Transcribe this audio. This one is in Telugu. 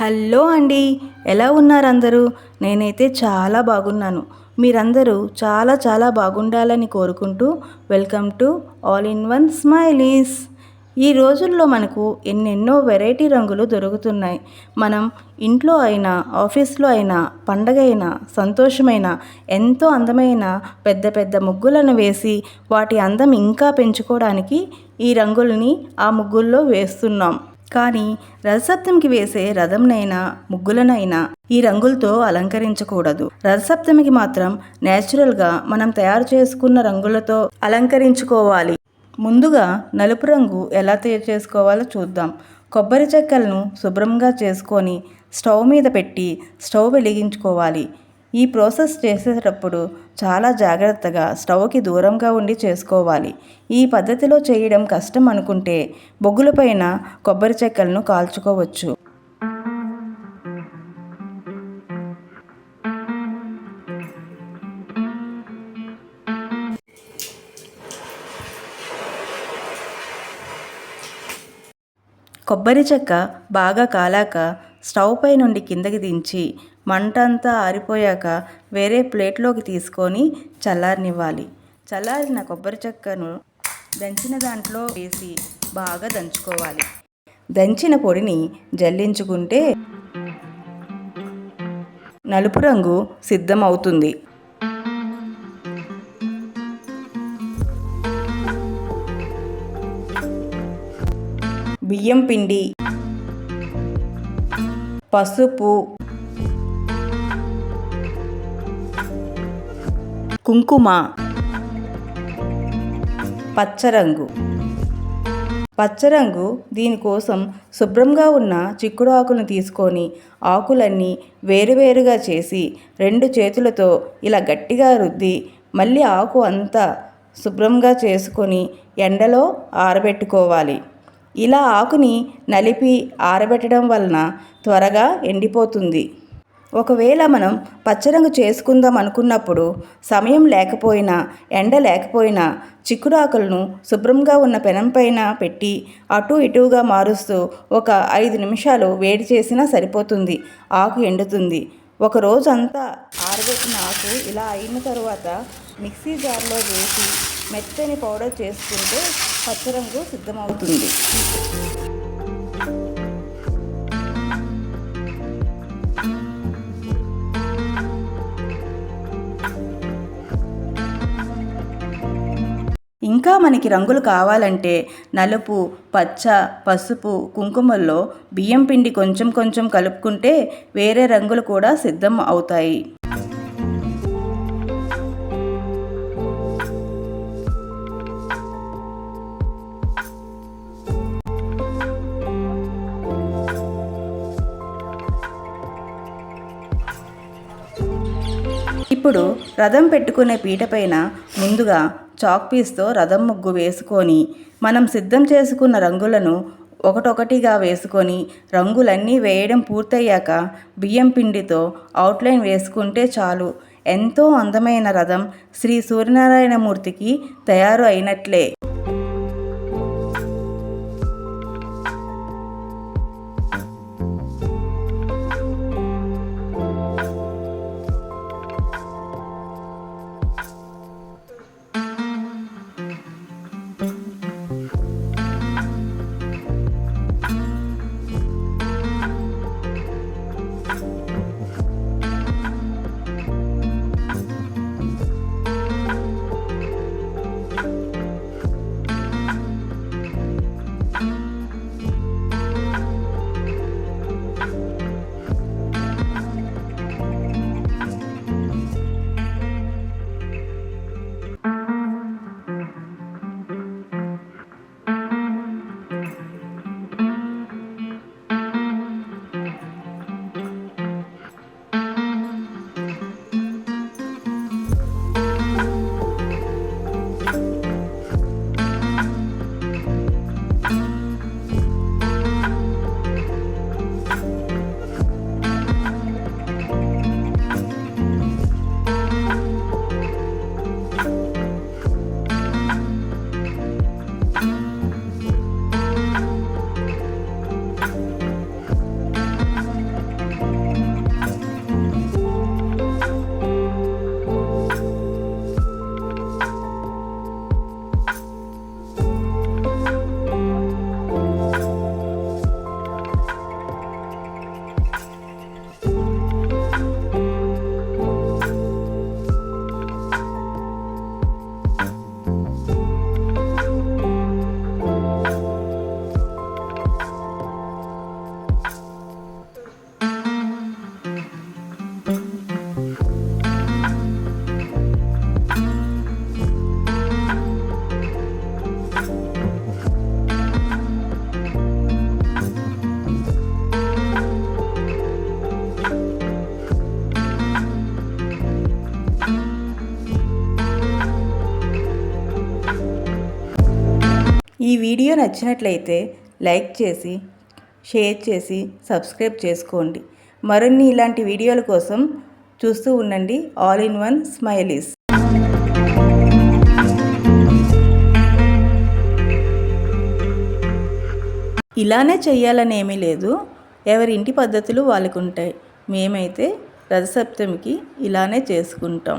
హలో అండి. ఎలా ఉన్నారు అందరూ నేనైతే చాలా బాగున్నాను. మీరందరూ చాలా చాలా బాగుండాలని కోరుకుంటూ welcome to all in one smileys. ఈ రోజుల్లో మనకు ఎన్నెన్నో వెరైటీ రంగులు దొరుకుతున్నాయి. మనం ఇంట్లో అయినా ఆఫీస్లో అయినా పండగ అయినా సంతోషమైన ఎంతో అందమైన పెద్ద పెద్ద ముగ్గులను వేసి వాటి అందం ఇంకా పెంచుకోవడానికి ఈ రంగుల్ని ఆ ముగ్గుల్లో వేస్తున్నాం. కానీ రథసప్తమికి వేసే రథంనైనా ముగ్గులనైనా ఈ రంగులతో అలంకరించకూడదు. రథసప్తమికి మాత్రం నేచురల్గా మనం తయారు చేసుకున్న రంగులతో అలంకరించుకోవాలి. ముందుగా నలుపు రంగు ఎలా తయారు చేసుకోవాలో చూద్దాం. కొబ్బరి చెక్కలను శుభ్రంగా చేసుకొని స్టవ్ మీద పెట్టి స్టవ్ వెలిగించుకోవాలి. ఈ ప్రాసెస్ చేసేటప్పుడు చాలా జాగ్రత్తగా స్టవ్కి దూరంగా ఉండి చేసుకోవాలి. ఈ పద్ధతిలో చేయడం కష్టం అనుకుంటే బొగ్గులపైన కొబ్బరి చెక్కలను కాల్చుకోవచ్చు. కొబ్బరి చెక్క బాగా కాలాక స్టవ్ పై నుండి కిందకి దించి మంట అంతా ఆరిపోయాక వేరే ప్లేట్లోకి తీసుకొని చల్లారనివ్వాలి. చల్లారిన కొబ్బరి చెక్కను దంచిన దాంట్లో వేసి బాగా దంచుకోవాలి. దంచిన పొడిని జల్లించుకుంటే నలుపు రంగు సిద్ధమవుతుంది. బియ్యం పిండి పసుపు కుంకుమ పచ్చరంగు. పచ్చరంగు దీనికోసం శుభ్రంగా ఉన్న చిక్కుడు ఆకులను తీసుకొని ఆకులన్నీ వేరువేరుగా చేసి రెండు చేతులతో ఇలా గట్టిగా రుద్ది మళ్ళీ ఆకు అంతా శుభ్రంగా చేసుకొని ఎండలో ఆరబెట్టుకోవాలి. ఇలా ఆకుని నలిపి ఆరబెట్టడం వలన త్వరగా ఎండిపోతుంది. ఒకవేళ మనం పచ్చరంగు చేసుకుందాం అనుకున్నప్పుడు సమయం లేకపోయినా ఎండ లేకపోయినా చిక్కుడు ఆకులను శుభ్రంగా ఉన్న పెనంపైన పెట్టి అటు ఇటుగా మారుస్తూ ఒక ఐదు నిమిషాలు వేడి చేసినా సరిపోతుంది ఆకు ఎండుతుంది. ఒక రోజు అంతా ఆరబెట్టిన ఆకు ఇలా అయిన తర్వాత మిక్సీ జార్లో వేసి మెత్తని పౌడర్ చేసుకుంటే పచ్చరంగు సిద్ధమవుతుంది. ఇంకా మనకి రంగులు కావాలంటే నలుపు పచ్చ పసుపు కుంకుమల్లో బియ్యం పిండి కొంచెం కొంచెం కలుపుకుంటే వేరే రంగులు కూడా సిద్ధం అవుతాయి. ఇప్పుడు రథం పెట్టుకునే పీట పైన ముందుగా చాక్ పీస్తో రథం ముగ్గు వేసుకొని మనం సిద్ధం చేసుకున్న రంగులను ఒకటొకటిగా వేసుకొని రంగులన్నీ వేయడం పూర్తయ్యాక బియ్యం పిండితో అవుట్లైన్ వేసుకుంటే చాలు. ఎంతో అందమైన రథం శ్రీ సూర్యనారాయణమూర్తికి తయారు అయినట్లే. వీడియో నచ్చినట్లయితే లైక్ చేసి షేర్ చేసి సబ్స్క్రైబ్ చేసుకోండి. మరిన్ని ఇలాంటి వీడియోల కోసం చూస్తూ ఉండండి. ఆల్ ఇన్ వన్ స్మైలీస్ ఇలానే చెయ్యాలని ఏమీ లేదు. ఎవరి ఇంటి పద్ధతులు వాళ్ళకు ఉంటాయి మేమైతే రథసప్తమికి ఇలానే చేసుకుంటాం.